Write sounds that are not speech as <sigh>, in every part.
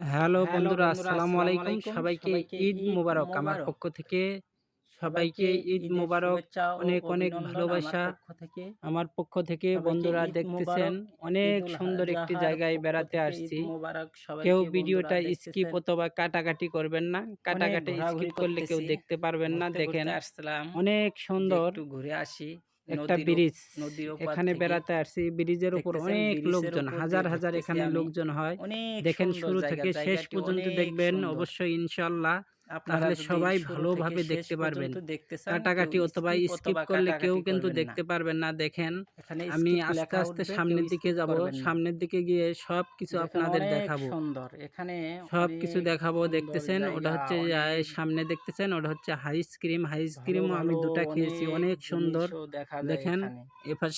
Hello বন্ধুরা আসসালামু আসসালামু আলাইকুম। সবাইকে ঈদ মোবারক আমার পক্ষ থেকে সবাইকে ঈদ মোবারক। অনেক অনেক ভালোবাসা আমার পক্ষ থেকে বন্ধুরা দেখতেছেন। অনেক সুন্দর একটি জায়গায় বেড়াতে আসছি। কেউ ভিডিওটা স্কিপ অথবা কাটাকাটি করবেন না। কাটাকাটি স্কিপ করলে কেউ দেখতে পারবেন না দেখেন ঘুরতে আসছিলাম অনেক সুন্দর। ঘুরে আসি। একটা ব্রিজ এখানে বেড়াতে আসছি ব্রিজের উপর অনেক লোকজন হাজার হাজার এখানে লোকজন হয়। দেখেন শুরু থেকে শেষ পর্যন্ত দেখবেন অবশ্যই ইনশাল্লাহ। আপনারা তাহলে সবাই ভালোভাবে দেখতে পারবেন। কাটাকাটি অথবা স্কিপ করলে কেউ কিন্তু দেখতে পারবেন না। দেখেন আমি আস্তে আস্তে সামনের দিকে যাব সামনের দিকে গিয়ে সব কিছু আপনাদের দেখাবো। সুন্দর এখানে সব কিছু দেখাবো দেখতেছেন? ওটা হচ্ছে সামনে দেখতেছেন? ওটা হচ্ছে আইসক্রিম ভালো আইসক্রিমও আমি ভালো দুটা খেয়েছি অনেক সুন্দর। দেখেন। এবার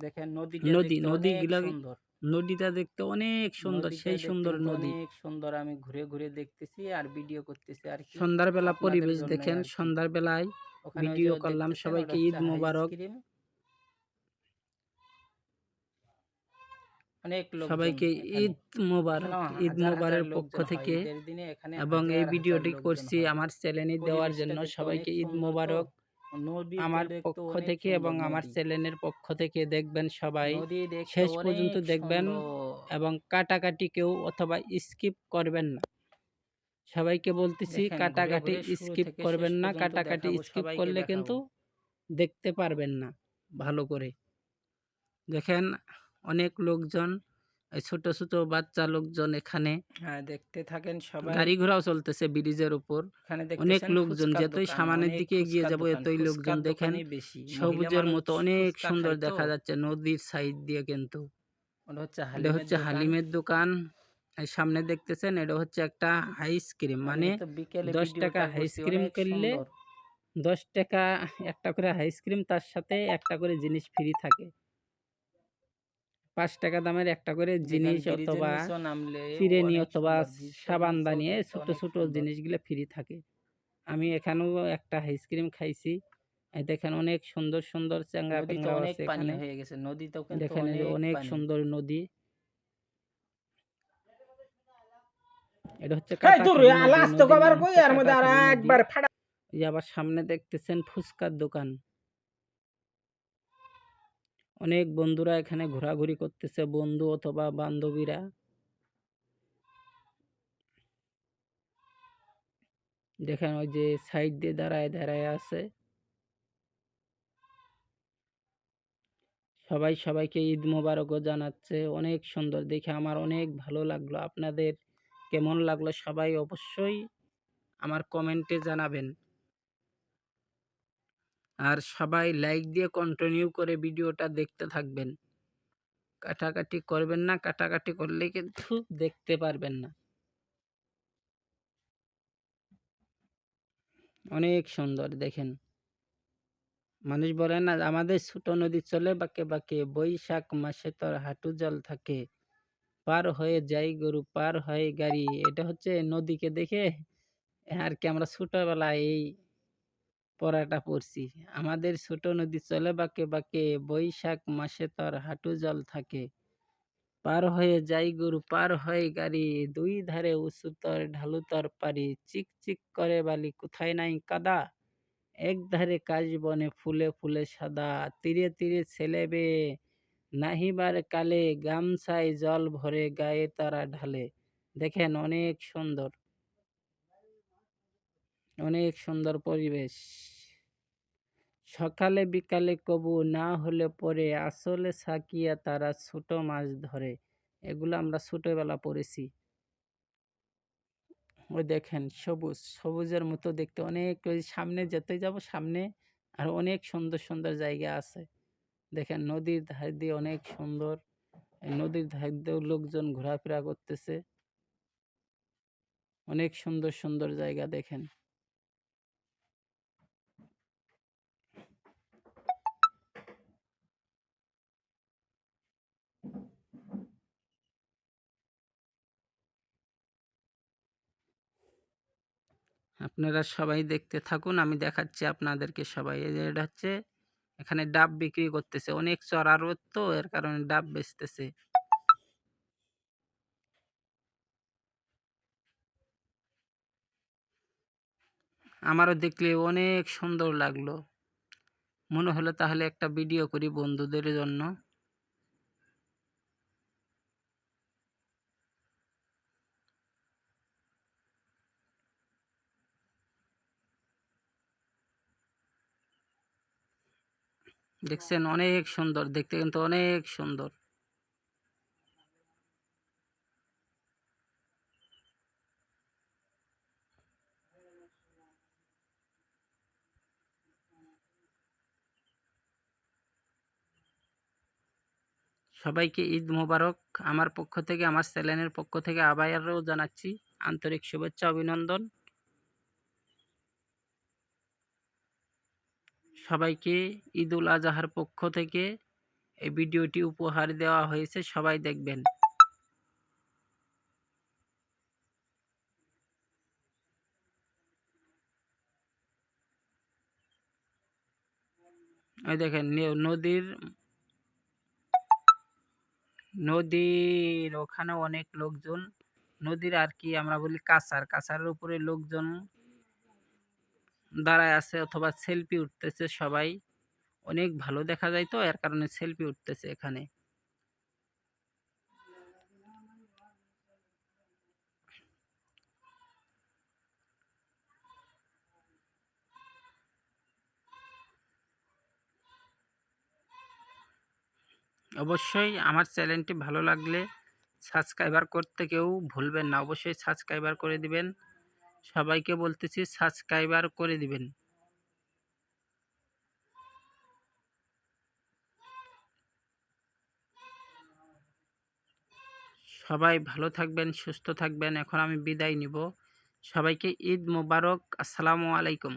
দেখেন নদী নদী, সুন্দর। নদীটা দেখতে অনেক সুন্দর সেই সুন্দর নদী। অনেক সুন্দর আমি ঘুরে ঘুরে দেখতেছি আর ভিডিও করতেছি আর কি। সন্ধ্যার বেলা পরিবেশ দেখেন সন্ধ্যার বেলায় ভিডিও করলাম সবাইকে ঈদ মোবারক। সবাইকে ঈদ মোবারক ঈদ মোবারকের পক্ষ থেকে এবং এই ভিডিওটি করছি আমার চ্যানেলে দেওয়ার জন্য সবাইকে ঈদ মোবারক। আমার পক্ষ থেকে এবং আমার চ্যানেলের পক্ষ থেকে দেখবেন সবাই। শেষ পর্যন্ত দেখবেন এবং কাটাকাটি কেউ অথবা স্কিপ করবেন না। সবাইকে বলতেছি কাটাকাটি স্কিপ করবেন না কাটাকাটি স্কিপ করলে কিন্তু দেখতে পারবেন না ভালো করে। দেখেন অনেক লোকজন ছোট ছোট বাচ্চা লোকজন এখানে হ্যাঁ দেখতে থাকেন সবাই। গাড়ি ঘোড়াও চলতেছে ব্রিজের উপর। অনেক লোকজন যতই সামনের দিকে এগিয়ে যাব এতই লোকজন দেখেন সবুজের মতো অনেক সুন্দর দেখা যাচ্ছে নদীর সাইড দিয়ে কিন্তু। হচ্ছে এটা হালিমের হচ্ছে দোকান। হালিমের দোকান। সামনে দেখতেছেন এটা হচ্ছে একটা আইসক্রিম মানে তো বিকেলে 10 ভিডিওটা টাকা আইসক্রিম কিনলে দশ টাকা একটা করে আইসক্রিম তার সাথে একটা করে জিনিস ফ্রি থাকে। পাঁচ টাকা দামের একটা করে জিনিস অথবা ফিরেনি অথবা সাবান ব্রিজটার সাবানদা নিচেও নিয়ে দেখতে ছোট ছোট। জিনিসগুলো ফ্রি থাকে। আমি এখানেও একটা আইসক্রিম খাইছি। এই দেখেন অনেক সুন্দর সুন্দর চ্যাংরা প্যাংরা আছে এখানে। হয়ে গেছে নদীতেও কিন্তু দেখেন অনেক সুন্দর নদী। এটা হচ্ছে নদী, তো কই? আর মধ্যে আর একবার ফাটা এই আবার সামনে দেখতেছেন ফুচকার দোকান। অনেক বন্ধুরা এখানে ঘোরাঘুরি করতেছে, বন্ধু অথবা বান্ধবীরা। দেখেন ওই যে সাইড দিয়ে দাঁড়ায় দাঁড়ায় আছে। সবাই সবাইকে ঈদ মোবারকও জানাচ্ছে, অনেক সুন্দর। দেখে আমার অনেক ভালো লাগল। আপনাদের কেমন লাগল সবাই অবশ্যই আমার কমেন্টে জানাবেন। আর সবাই লাইক দিয়ে কন্টিনিউ করে ভিডিওটা দেখতে থাকবেন। কাটাকাটি করবেন না, কাটাকাটি করলে কিন্তু <laughs> দেখতে পারবেন না। অনেক সুন্দর, দেখেন। মানুষ বলে না, আমাদের ছোট নদী চলে বাঁকে বাঁকে, বৈশাখ মাসে তোর হাঁটু জল থাকে। পার হয়ে যাই গরু, পার হয়ে গাড়ি। এটা হচ্ছে নদীকে দেখে, আর কি আমরা ছোটবেলায় এই পড়াটা পড়ছি আমাদের ছোট নদী চলে বাঁকে বাঁকে, বৈশাখ মাসে তোর হাঁটু জল থাকে। পার হয়ে যাই গরু, পার হয়ে গাড়ি, দুই ধারে উঁচু তর, ঢালু তর পারি চিক চিক করে বালি, কোথায় নাই কাদা? এক ধারে কাশ বনে ফুলে ফুলে সাদা, তীরে তীরে ছেলে বেয়ে নাহিবার কালে গামছায় জল ভরে গায়ে তারা ঢালে। দেখেন অনেক সুন্দর অনেক সুন্দর পরিবেশ। সকালে বিকালে কবু না হলে পরে আসলে সাকিয়া তারা ছোট মাছ ধরে। এগুলো আমরা ছোটোবেলা পড়েছি। ওই দেখেন সবুজ, সবুজের মতো দেখতে। অনেক ওই সামনে যেতে যাব সামনে আর অনেক সুন্দর সুন্দর জায়গা আছে। দেখেন নদীর ধার দিয়ে অনেক সুন্দর। নদীর ধার দিয়েও লোকজন ঘোরাফেরা করতেছে। অনেক সুন্দর সুন্দর জায়গা দেখেন। আপনারা সবাই দেখতে থাকুন, আমি দেখাচ্ছি আপনাদেরকে সবাই। এটা হচ্ছে, এখানে ডাব বিক্রি করতেছে। অনেক চড়া রোদ তো, এর কারণে ডাব বেচতেছে। আমারও দেখলে অনেক সুন্দর লাগল। মনে হলো তাহলে একটা ভিডিও করি বন্ধুদের জন্য। দেখছেন অনেক সুন্দর, দেখতে কিন্তু অনেক সুন্দর। সবাইকে ঈদ মোবারক। আমার পক্ষ থেকে, আমার চ্যানেলের পক্ষ থেকে আবারও জানাচ্ছি আন্তরিক শুভেচ্ছা, অভিনন্দন। সবাইকে ঈদ উল আজহার পক্ষ থেকে এই ভিডিওটি উপহার দেওয়া হয়েছে, সবাই দেখবেন। ওই দেখেন নদীর নদীর ওখানে অনেক লোকজন, নদীর আর কি আমরা বলি কাছার কাছারের উপরে লোকজন দাঁড়ায় আছে অথবা সেলফি উঠতেছে সবাই। অনেক ভালো দেখা যায় তো, এর কারণে সেলফি উঠতেছে এখানে। অবশ্যই আমার চ্যানেলটি ভালো লাগলে সাবস্ক্রাইবার করতে কেউ ভুলবেন না। অবশ্যই সাবস্ক্রাইবার করে দিবেন। সবাইকে বলতেছি, সাবস্ক্রাইবার করে দিবেন। সবাই ভালো থাকবেন, সুস্থ থাকবেন। এখন আমি বিদায় নিব। সবাইকে ঈদ মোবারক। আসসালামু আলাইকুম।